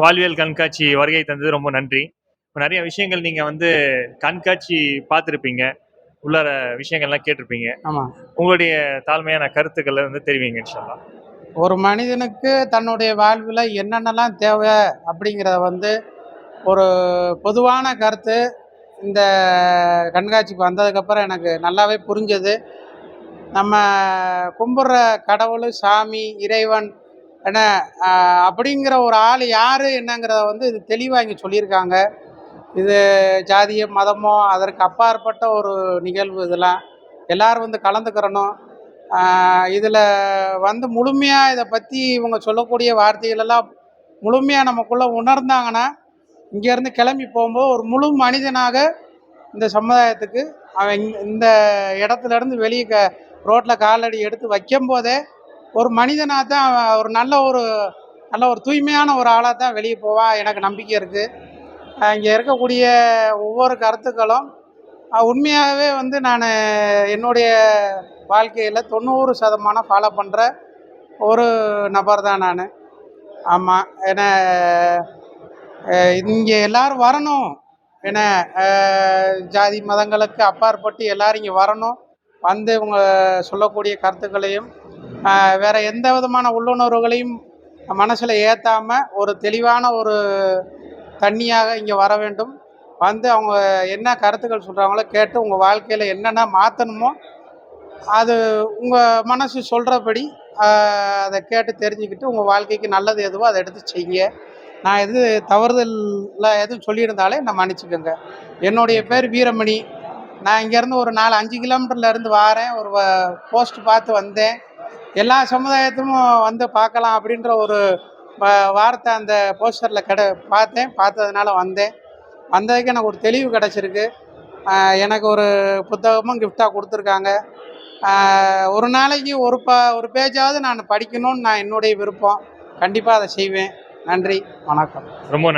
வாழ்வியல் கண்காட்சி வருகை தந்தது ரொம்ப நன்றி. இப்போ நிறைய விஷயங்கள் நீங்கள் வந்து கண்காட்சி பார்த்துருப்பீங்க. உள்ளார விஷயங்கள்லாம் கேட்டிருப்பீங்க. ஆமாம் உங்களுடைய தாழ்மையான கருத்துக்களை வந்து தெரிவிங்க இன்ஷால்லா ஒரு மனிதனுக்கு தன்னுடைய வாழ்வில் என்னென்னலாம் தேவை அப்படிங்கிறத வந்து ஒரு பொதுவான கருத்து இந்த கண்காட்சிக்கு வந்ததுக்கப்புறம் எனக்கு நல்லாவே புரிஞ்சது. நம்ம கும்பிட்ற கடவுள் சாமி இறைவன் என்ன அப்படிங்கிற ஒரு ஆள் யார் என்னங்கிறத வந்து இது தெளிவாக இங்கே சொல்லியிருக்காங்க. இது ஜாதிய மதமோ அதற்கு அப்பாற்பட்ட ஒரு நிகழ்வு இதெல்லாம். எல்லோரும் வந்து கலந்துக்கிறணும். இதில் வந்து முழுமையாக இதை பற்றி இவங்க சொல்லக்கூடிய வார்த்தைகளெல்லாம் முழுமையாக நமக்குள்ளே உணர்ந்தாங்கன்னா இங்கேருந்து கிளம்பி போகும்போது ஒரு முழு மனிதனாக இந்த சமுதாயத்துக்கு அவன் இந்த- இந்த வெளியே க ரோட்டில் காலடி எடுத்து வைக்கும் போதே ஒரு மனிதனாக தான் ஒரு நல்ல ஒரு நல்ல ஒரு தூய்மையான ஒரு ஆளாக தான் வெளியே போவான் எனக்கு நம்பிக்கை இருக்குது இங்கே இருக்கக்கூடிய ஒவ்வொரு கருத்துக்களும் உண்மையாகவே வந்து நான் என்னுடைய வாழ்க்கையில் தொண்ணூறு சதமானம் ஃபாலோ பண்ணுற ஒரு நபர் தான் நான். ஆமாம் ஏன்னா இங்கே எல்லோரும் வரணும். ஏன்னா ஜாதி மதங்களுக்கு அப்பாற்பட்டு எல்லோரும் இங்கே வரணும். வந்து இவங்க சொல்லக்கூடிய கருத்துக்களையும் வேற எந்த விதமான உள்ளுணர்வுகளையும் மனசில் ஏற்றாமல் ஒரு தெளிவான ஒரு தண்ணியாக இங்கே வர வேண்டும். வந்து அவங்க என்ன கருத்துக்கள் சொல்கிறாங்களோ கேட்டு உங்கள் வாழ்க்கையில் என்னென்ன மாற்றணுமோ அது உங்கள் மனசு சொல்கிறபடி அதை கேட்டு தெரிஞ்சுக்கிட்டு உங்கள் வாழ்க்கைக்கு நல்லது எதுவோ அதை எடுத்து செய்யுங்க. நான் எது தவறுதலில் எதுவும் சொல்லியிருந்தாலே நான் மன்னிச்சுக்கோங்க. என்னுடைய பேர் வீரமணி. நான் இங்கேருந்து ஒரு நாலு அஞ்சு கிலோமீட்டர்லேருந்து வாரேன். ஒரு போஸ்ட் பார்த்து வந்தேன். எல்லா சமுதாயத்தும் வந்து பார்க்கலாம் அப்படின்ற ஒரு வ- வார்த்தை அந்த போஸ்டரில் கிட பார்த்தேன். பார்த்ததுனால வந்தேன். வந்ததுக்கு எனக்கு ஒரு தெளிவு கிடச்சிருக்கு. எனக்கு ஒரு புத்தகமும் கிஃப்டாக கொடுத்துருக்காங்க. ஒரு நாளைக்கு ஒரு ப ஒரு பேஜாவது நான் படிக்கணும்னு நான் என்னுடைய விருப்பம். கண்டிப்பாக அதை செய்வேன். நன்றி. வணக்கம். ரொம்ப